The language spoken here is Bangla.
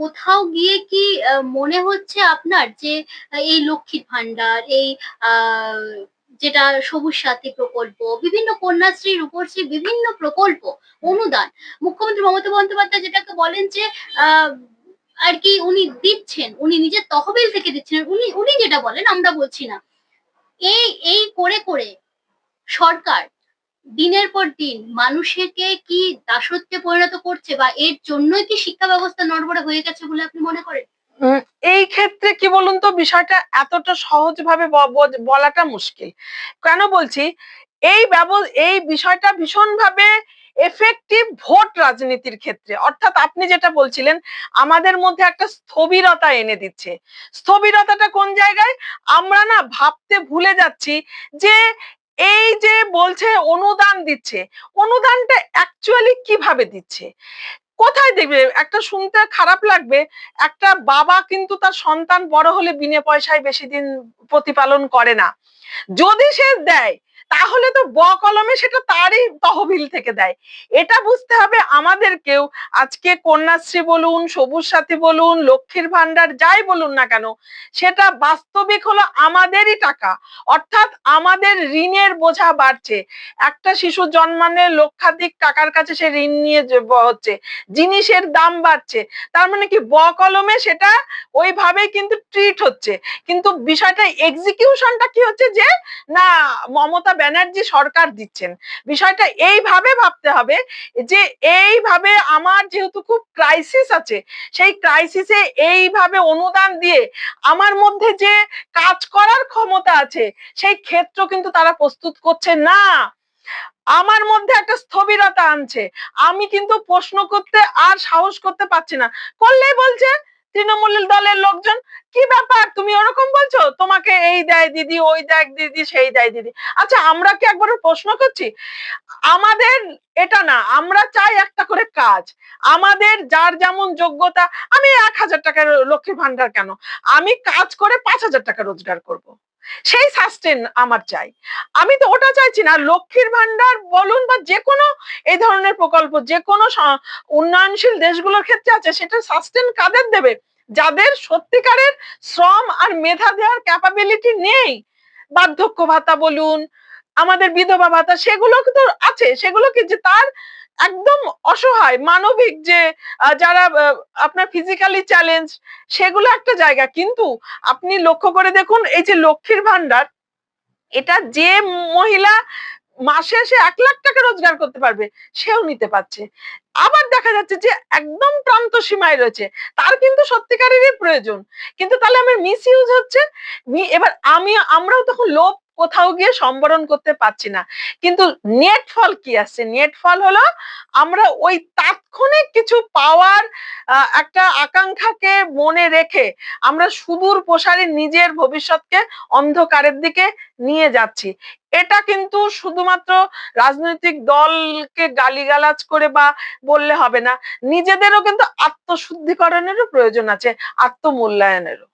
কোথাও গিয়ে কি মনে হচ্ছে আপনার যে, এই লক্ষ্মীর ভান্ডার এই যেটা সবুজ সাথী প্রকল্প, বিভিন্ন কন্যাশ্রী রূপশ্রী বিভিন্ন প্রকল্প, অনুদান? মুখ্যমন্ত্রী মমতা বন্দ্যোপাধ্যায় যেটাকে বলেন যে আর কি উনি দিচ্ছেন, উনি নিজের তহবিল থেকে দিচ্ছেন, উনি উনি যেটা বলেন, আমরা বলছি না। এই এই করে করে সরকার দিনের পর দিন মানুষকে কি দাসত্বে পরিণত করছে বা এর জন্যই কি শিক্ষা ব্যবস্থা নড়বড়ে হয়ে গেছে বলে আপনি মনে করেন? এই ক্ষেত্রে কি বলুন তো, বিষয়টা এতটা সহজভাবে বলাটা মুশকিল। কেন বলছি? এই এই বিষয়টা ভীষণভাবে এফেক্টিভ ভোট রাজনীতির ক্ষেত্রে। অর্থাৎ আপনি যেটা বলছিলেন, আমাদের মধ্যে একটা স্থবিরতা এনে দিচ্ছে। স্থবিরতাটা কোন জায়গায়? আমরা না ভাবতে ভুলে যাচ্ছি যে এই যে বলছে, অনুদান দিচ্ছে। অনুদানটা অ্যাকচুয়ালি কীভাবে দিচ্ছে? কোথায় দেখবে একটা শুনতে খারাপ লাগবে। একটা বাবা কিন্তু তার সন্তান বড় হলে বিনে পয়সায় বেশি দিন প্রতিপালন করে না। যদি সে দেয় তাহলে তো ব কলমে সেটা তারই তহবিল থেকে দেয়। এটা বুঝতে হবে আমাদেরকেও। আজকে কন্যাশ্রী বলুন, সবুজ সাথী বলুন, লক্ষ্মীর ভান্ডার যাই বলুন না কেন, সেটা বাস্তবিক হলো আমাদেরই টাকা। অর্থাৎ আমাদের ঋণের বোঝা বাড়ছে। একটা শিশু জন্মানে লক্ষাধিক টাকার কাছে সে ঋণ নিয়ে হচ্ছে, জিনিসের দাম বাড়ছে। তার মানে কি ব কলমে সেটা ওইভাবেই কিন্তু ট্রিট হচ্ছে। কিন্তু বিষয়টা এক্সিকিউশনটা কি হচ্ছে যে, না, মমতা ব্যানার্জি সরকার দিচ্ছেন। বিষয়টা এইভাবে ভাবতে হবে যে এইভাবে আমার যেহেতু খুব ক্রাইসিস আছে, সেই ক্রাইসিসে এইভাবে অনুদান দিয়ে আমার মধ্যে যে কাজ করার ক্ষমতা আছে, সেই ক্ষেত্র কিন্তু তারা প্রস্তুত করছে না। আমার মধ্যে একটা স্থবিরতা আনছে। আমি কিন্তু প্রশ্ন করতে আর সাহস করতে পারছি না। করলেই বলছে তৃণমূল দলের লোকজন, কি ব্যাপার? তুমি ওরকম বলছো? তোমাকে এই দেয় দিদি, ওই দেয় দিদি, সেই দেয় দিদি। আচ্ছা আমরা কি একবার প্রশ্ন করছি? আমাদের এটা না, আমরা চাই একটা করে কাজ। আমাদের যার যেমন যোগ্যতা, আমি এক হাজার টাকার লক্ষ্মীর ভান্ডার কেন? আমি কাজ করে পাঁচ হাজার টাকা রোজগার করব। সেই সাস্টেন আমার চাই। আমি তো ওটা চাইছি না, লক্ষ্মীর ভান্ডার বলুন বা যে কোনো এই ধরনের প্রকল্প যে কোনো উন্নয়নশীল দেশগুলোর ক্ষেত্রে আছে, সেটা সাস্টেন কাদের দেবে? যাদের সত্যিকারের শ্রম আর মেধা দেওয়ার ক্যাপাবিলিটি নেই। বার্ধক্য ভাতা বলুন, আমাদের বিধবা ভাতা, সেগুলো তো আছে, সেগুলো কি যে তার একদম অসহায়, মানবিক যে যারা আপনার ফিজিক্যালি চ্যালেঞ্জ সেগুলো একটা জায়গা। কিন্তু আপনি লক্ষ্য করে দেখুন, এই যে লক্ষ্মীর ভান্ডার এটা যে মহিলা মাসে সে এক লাখ টাকা রোজগার করতে পারবে, সেও নিতে পারছে। আবার দেখা যাচ্ছে যে, একদম প্রান্ত সীমায় রয়েছে। তার কিন্তু সত্যিকারেরই প্রয়োজন। কিন্তু তাহলে আমার মিস ইউজ হচ্ছে এবার আমি, আমরাও তখন লোভ কোথাও গিয়ে সম্বরণ করতে পারছি না। কিন্তু নেট ফল কি আসছে নেট ফল হলো আমরা ওই তাৎক্ষণিক কিছু পাওয়ার একটা আকাঙ্ক্ষাকে মনে রেখে আমরা সুদূর প্রসারী নিজের ভবিষ্যৎকে অন্ধকারের দিকে নিয়ে যাচ্ছি। এটা কিন্তু শুধুমাত্র রাজনৈতিক দলকে গালিগালাজ করে বা বললে হবে না। নিজেদেরও কিন্তু আত্মশুদ্ধিকরণেরও প্রয়োজন আছে, আত্মমূল্যায়নেরও।